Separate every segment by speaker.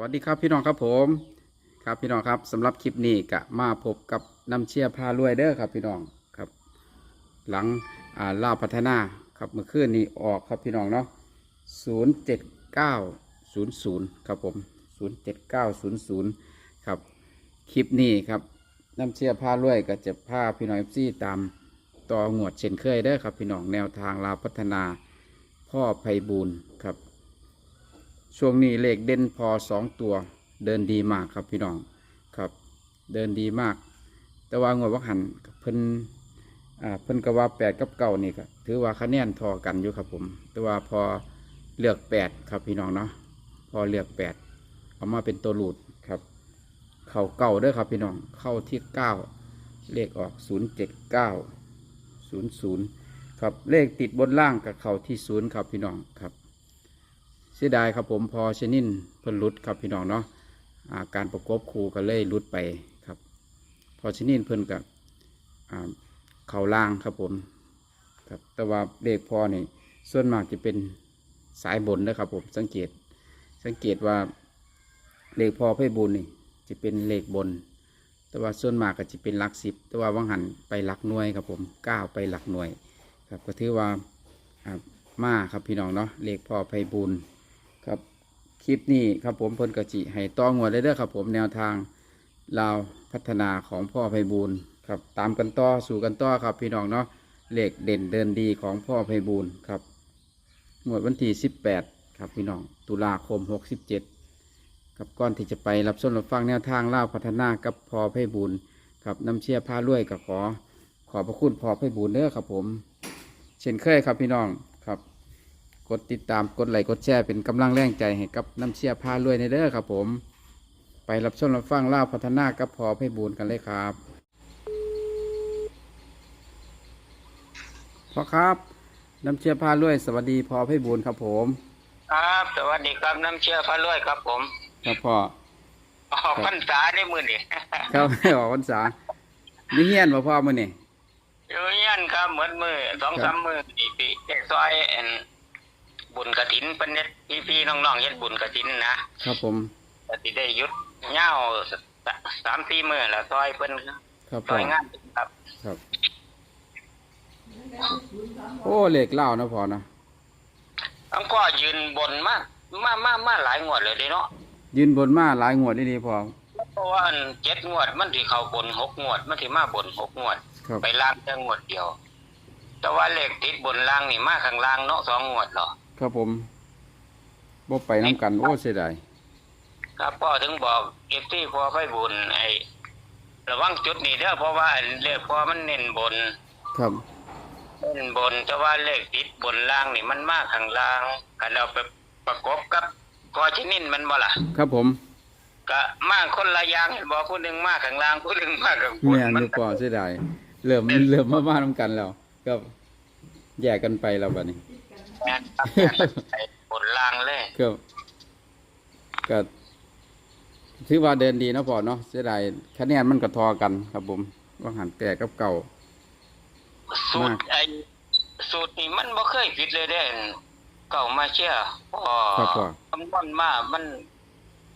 Speaker 1: วัสดีครับพี่น้องครับผม ครับพี่น้องครับสำหรับคลิปนี้กะมาพบกับน้ำเชียร์พารวยเด้อครับ พี่น้องครับ หลังอ่าลาพัฒนาครับเมื่อคืนนี้ออกครับพี่น้องเนาะศูนย์เจ็ดเก้าศูนย์ศูนย์ครับผมศูนย์เจ็ดเก้าศูนย์ศูนย์ครับคลิปนี้ครับน้ำเชียร์พารวยก็จะพาพี่น้องเอฟซีตามต่องวดเช่นเคยเด้อครับ พี่น้องแนวทางลาพัฒนาพ่อไพบูลครับ ช่วงนี้เลขเด่นพอสองตัว เดินดีมากครับพี่น้องครับ เดินดีมาก แต่ว่างวดวักหันเพิ่นอ่าเพิ่นกว่าแปดกับเก้านี่ก็ถือว่าคะแนนทอกันอยู่ครับผม แต่ว่าพอเลือกแปดครับพี่น้องเนาะพอเลือกแปดเอามาเป็นตัวหลุดครับ เข่าเก้าด้อครับพี่น้อง เข้าที่เก้าเลขออกศูนย์เจ็ดเก้าศูนย์ศูนย์ครับเลขติดบนล่างกับเข่าที่ศูนย์ครับพี่น้องครับ เสียดายครับผมพอชนินเพิ่นหลุดครับพี่น้องเนาะอาการประกบครูก็เลยหลุดไปครับ พอชนินเพิ่นกับเข่าล่างครับผมครับแต่ว่าเลขพอนี่ส่วนมากจะเป็นสายบนนะครับผมสังเกต สังเกตว่าเลขพอไพ่บุญนี่จะเป็นเลขบน แต่ว่าส่วนมากก็จะเป็นหลักสิบ แต่ว่าวังหันไปหลักหน่วยครับผมก้าวไปหลักหน่วย ครับก็ถือว่าอ่ามาครับพี่น้องเนาะเลขพอไพ่บุญ ครับคลิปนี้ครับผมเพิ่นกะจิให้ต้องวดเลยเด้อครับ ผมแนวทางลาวพัฒนาของพ่อไพบูลครับตามกันต่อสู่กันต่อครับ พี่น้องเนาะเลขเด่นเดินดีของพ่อไพบูลครับงวดวันที่18 ครับพี่น้อง ตุลาคม 67ครับก่อนที่จะไปรับส้นรับฟังแนวทางลาวพัฒนากับพ่อไพบูลครับน้ำเชี่ยผ้ารวยกับขอ ขอพระคุณพ่อไพบูลย์เด้อครับผม เช่นเคยครับพี่น้อง กดติดตามกดไลค์กดแชร์เป็นกำลังแรงใจให้กับน้ำเชียร์พารวยในเด้อครับผม ไปรับชมรับฟังเล่าวพัฒนากับพอให้บูนกันเลยครับพ่อครับน้ำเชียร์พารวยสวัสดีพอให้บูนครับผม
Speaker 2: ครับสวัสดีครับน้ำเชื่อพระรวยครับผม
Speaker 1: ครับพ่อ
Speaker 2: ออกพรรษาได้มือนี่
Speaker 1: ครับให้ออกพรรษานี่เฮียนบ่พ่อมื้อนี่
Speaker 2: อยู่ยันครับเหมือนมือสอง
Speaker 1: ครั
Speaker 2: สา
Speaker 1: บ
Speaker 2: มมือปีปีเด็กซอยแอน บุญกระถินเป็นเน็ตพี่พี่ๆน้องๆเฮ็ดบุญกระถินนะครับ
Speaker 1: ผม
Speaker 2: ก็สิได้หยุดเหย้าสสามสี่มือแล้วซอยเพิ่น
Speaker 1: ครับ
Speaker 2: ซ
Speaker 1: พ่อ
Speaker 2: อยงานครับ
Speaker 1: ครับ โอ้เหล็กเล่าวนะพ่อนะ
Speaker 2: ทั้งพ่อยืนบนมากมามามาหลายงวดเลยเด้เนาะ
Speaker 1: ยืนบนมาหลายงวดนี่ดีพ่อ
Speaker 2: เพราะว่าอันเจ็ดงวดมันที่เข้าบนหกงวด มันที่มาบนหกงวด
Speaker 1: ครับ
Speaker 2: ไปล่างแค่งวดเดียว แต่ว่าเลขติดบนล่างนี่มาข้างล่างเนาะสองงวดเหรอ
Speaker 1: ครับผมบ่ไปน้ำกัน โอ้เสียดาย
Speaker 2: ครับพ่อถึงบอกเอฟซีพ่อไปบุญไอ้ระวังจุดนี้เด้อเพราะว่าเลขพ่อมันเน้นบน
Speaker 1: ครับ
Speaker 2: เน้นบนแต่ว่าเลขติดบนล่างนี่มันมาข้างล่างกันเราไปประกบกับกอชินินมันบ่ล่ะ
Speaker 1: ครับผม
Speaker 2: ก็มาคนละอย่างเห็นบอกผู้หนึ่งมาข้างล่างผู้หนึ่งมาข้างบน
Speaker 1: แม่น
Speaker 2: มั
Speaker 1: อยู่ปอเสียดายเริ่มเริ่มมาบ้านำกันแล้วก็แยกกันไปแล้วบัดนี้
Speaker 2: แม่นครับไอ้บนล่างเลย
Speaker 1: ก็ก็ถือว่าเดินดีเนาะพอเนาะเสียดายคะแนนมันก็ทอกันครับผมว่าหันแก่กับเก่า
Speaker 2: สูตรไอ้สูตรนี่มันบ่เคยผิดเลยเด้เก่ามาเชื่อพ่อ
Speaker 1: ครับพ่อ
Speaker 2: คำนวณมามัน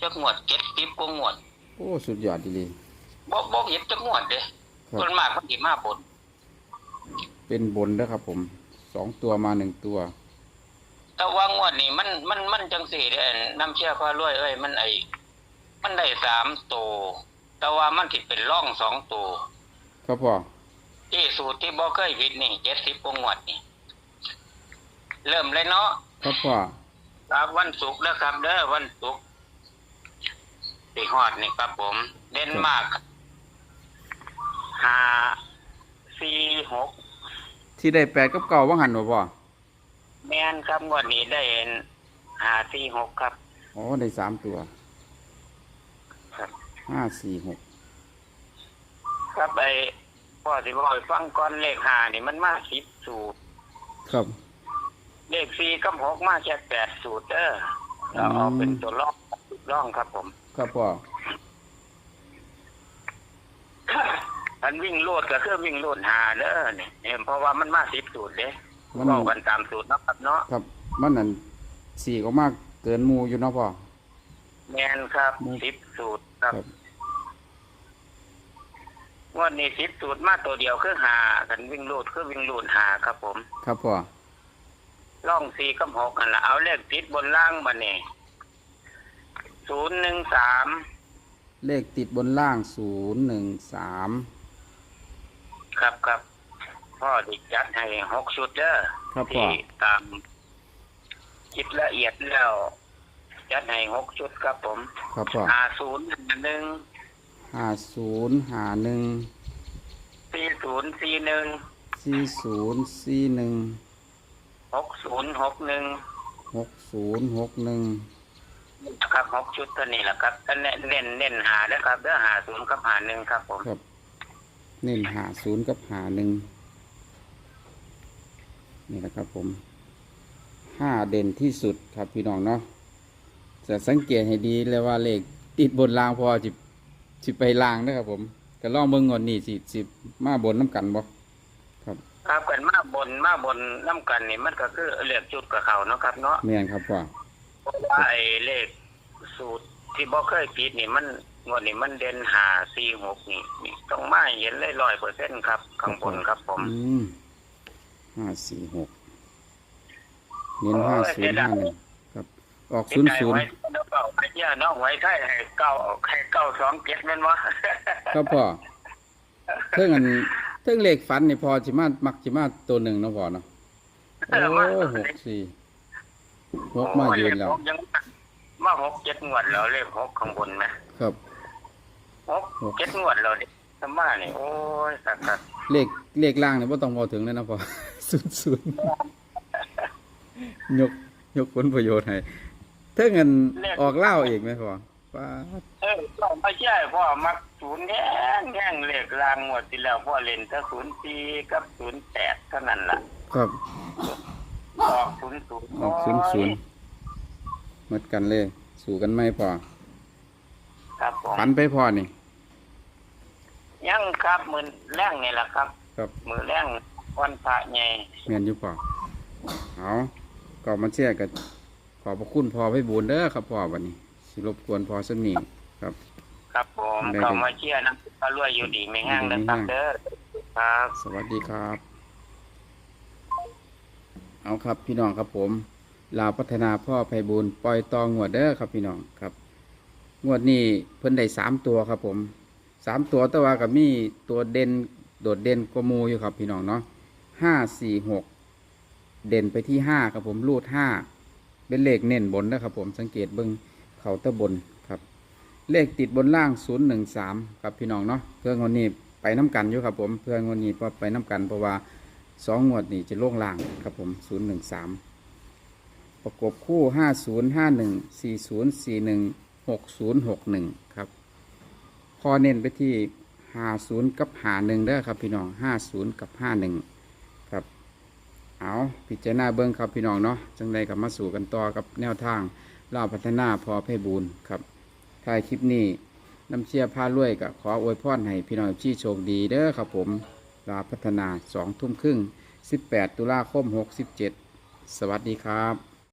Speaker 2: จักงวดเจ็ดสิบกว่างวด
Speaker 1: โอ้สุดยอดดี
Speaker 2: บ่บ่เห็นจักงวดเด้
Speaker 1: ครับ
Speaker 2: ส่วนมากมันสิมาบน
Speaker 1: เป็นบนนะครับผมสองตัวมาหนึ่งตัว
Speaker 2: แต่ว่างวดนี่มันมันมันจังสี่เด้น้ำเชื่อพารวยเอ้ยมันไอมันได้สามตัวแต่ว่ามันสิเป็นร่องสองตัว
Speaker 1: ครับพ่อ
Speaker 2: ที่สูตรที่บ่เคยผิดนี่เจ็ดสิบกว่างวดนี่เริ่มเลยเนาะ
Speaker 1: ครับพ่อ
Speaker 2: ครับวันศุกร์นะครับเด้อวันศุกร์สิฮอดนี่ครับผม เดนมาร์กห้าสี่หก
Speaker 1: ที่ได้แปดกับเก่าว่าหันบ่พ่อ
Speaker 2: แม่นครับงวดนี้ได้ห้าสี่หกครับ
Speaker 1: อ๋อได้สามตัว
Speaker 2: ครับ
Speaker 1: ห้าสี่หก
Speaker 2: ครับไอ้พ่อสิบอกให้ฟังก่อนเลขห้านี่มันมาสิบสูตร
Speaker 1: ครับ
Speaker 2: เลขสี่กับหกมาแค่แปดสูตรเด้อเราเอาเป็นตัวล่องล่องครับผม
Speaker 1: ครับพ่อ
Speaker 2: อันวิ่งโลดก็คือวิ่งโลดหาเด้อนี่เนี่ยเพราะว่ามันมาสิบสูตรเด้
Speaker 1: มัน
Speaker 2: ก็กันตามสูตรเนาะครับเนาะ
Speaker 1: ครับ มันนั่นสี่ก็มากเกินหมูอยู่เนาะพ่อ
Speaker 2: แแมนครับ
Speaker 1: หมู่
Speaker 2: สิบสูตรครับ
Speaker 1: ครับ
Speaker 2: งวดนี้สิบสูตรมาตัวเดียวคือหากันวิ่งลูดคือวิ่งลูดหาครับผม
Speaker 1: ครับพ่อ
Speaker 2: ล่องสี่กับหกกันละเอาเลขติดบนล่างมาเนี่ยศูนย์หนึ่งสาม
Speaker 1: เลขติดบนล่างศูนย์หนึ่งสาม
Speaker 2: ครับครับ พ่อดิจัดให้หกชุดเด้อ
Speaker 1: ครับพ่อ
Speaker 2: ที่ตามคิดละเอียดแล้ว จัดให้หกชุดครับผม
Speaker 1: ครับพ่อ
Speaker 2: หาศูนย์หนึ่ง
Speaker 1: ห้าศูนย์ห้าหนึ่ง
Speaker 2: สี่ศูนย์สี่หนึ่ง
Speaker 1: สี่ศูนย์สี่หนึ่ง
Speaker 2: หกศูนย์หกหนึ่ง
Speaker 1: หกศูนย์หกหนึ่ง
Speaker 2: ครับหกชุดตัวนี้แหละครับเน้นเน้นเน้นหาแล้วครับเด้อหาศูนย์กับหาหนึ่งครับผม
Speaker 1: ครับเน้นหาศูนย์กับหาหนึ่ง นี่แหละครับผมห้าเด่นที่สุดครับพี่น้องเนาะจะสังเกตให้ดีเลยว่าเลขติดบนรางพอจิสิไปลางนะครับผมก็ลองเบิ่งก่อนนี่สิสิมาบนน้ำกันบ่ครับ
Speaker 2: ครับกันมาบนมาบนน้ำกันนี่มันก็คือเลือกจุดกับเขาเนาะครับเนาะ
Speaker 1: แม่นครับพ่อ
Speaker 2: เพราะว่าไอ้เลขสูตรที่บ่เคยผิดนี่มันงวดนี้มันเด่นหาสี่หกนี่นี่ต้องมาเห็นเลยร้อยเปอร์เซ็นต์ครับข้างบนครับผม
Speaker 1: อืม ห้าสี่หกเน้นห้าศูนย์ห้าหนึ่งครับ ออกศูนย์ศูนย์
Speaker 2: ไว้เดี๋ยวเก่าไอ้เนี่ยน้องไว้ไทยให้เก้าให้เก้าสองเจ็ดแม่นวะ
Speaker 1: ครับพ่อเท่งอันเท่งเลขฝันนี่พอจิมามักจิมาตัวหนึ่งเนาะพ่อเนาะ
Speaker 2: เอ
Speaker 1: โอ้
Speaker 2: อมา
Speaker 1: หกสี่หกมายืนแล้ว
Speaker 2: โอ้ยเลขหกยังมาหกเจ็ดงวดแล้วเลขหกข้างบนไหม
Speaker 1: ครับ
Speaker 2: หกเจ็ดงวดแล้วนี่ทำมานี่โอ้ยสักสัก
Speaker 1: เลขเลขล่างเนี่ยพ่ต้องพอถึงเลยนะพ่อ ศูนย์ศูนย์ยกยกผลประโยชน์ให้เท่งอันออกเล่าเองไหมพ่อป้าด
Speaker 2: เออก็ไม่ใช่พ่อมักศูนย์แง่งแง่งเลขรางงวดที่แล้วพ่อเล่นถ้าศูนย์สี่กับศูนย์แปดเท่านั้นล่ะ
Speaker 1: ครับ
Speaker 2: ออกศูนย์ศูนย์
Speaker 1: ออกศูนย์ศูนย์หมดกันเลย สู่กันไหมพ่อ
Speaker 2: ครับผม
Speaker 1: ฝันไปพ่อนี่
Speaker 2: ยังครับมือแรงนี่แหละครับ
Speaker 1: ครับ
Speaker 2: มือแรง วันพระใหญ่
Speaker 1: เมียนอยู่พ่อเอาก็มาเชื่อกันขอบพระคุณพ่อไปบูนเด้อครับพ่อวันนี้ สิรบกวนพ่อสนีครับ
Speaker 2: ครับผม
Speaker 1: ได้
Speaker 2: ก็มาเชื่อนะก็รวยอยู่ดีไม่แห้งนะครับ
Speaker 1: ไม่แห้ง
Speaker 2: เด้อครับ
Speaker 1: สวัสดีครับ เอาครับพี่น้องครับผมลาวพัฒนาพ่อไพบูลย์ปล่อยตองงวดเด้อครับพี่น้องครับ งวดนี้เพิ่นได้สามตัวครับผมสามตัวแต่ว่ากับมีตัวเด่นโดดเด่นกว่าหมูอยู่ครับพี่น้องเนาะ ห้าสี่หกเด่นไปที่ห้าครับผมรูดห้าเป็นเลขเน้นบนนะครับผมสังเกตเบิ้งเขาตะบนครับ เลขติดบนล่างศูนย์หนึ่งสามครับพี่น้องเนาะเพื่องวดนี้ไปน้กันอยู่ครับผมเพื่องวดนี้พอไปน้กันเพราะว่าสองงวดนี้จะล่งล่างครับผมศูนย์หนึ่งสามประกบคู่ห้าศูนย์ห้าหนึ่งสี่ศูนย์สี่หนึ่งหกศูนย์หกหนึ่งครับพอเน้นไปที่ห้าศูนย์กับห้าหนึ่งเด้อครับพี่น้องห้าศูนย์กับห้าหนึ่ง เอาพิจารณาเบิ้งครับพี่น้องเนาะจังใดกับมาสู่กันต่อกับแนวทางเล่าพัฒนาพอเพบูลย์ครับท้ายคลิปนี้น้ำเชียร์พาลุยกับขออวยพรให้พี่น้องที่โชคดีเด้อครับผมลาพัฒนาสองทุ่มครึ่งสิบแปดตุลาคมหกสิบเจ็ดสวัสดีครับ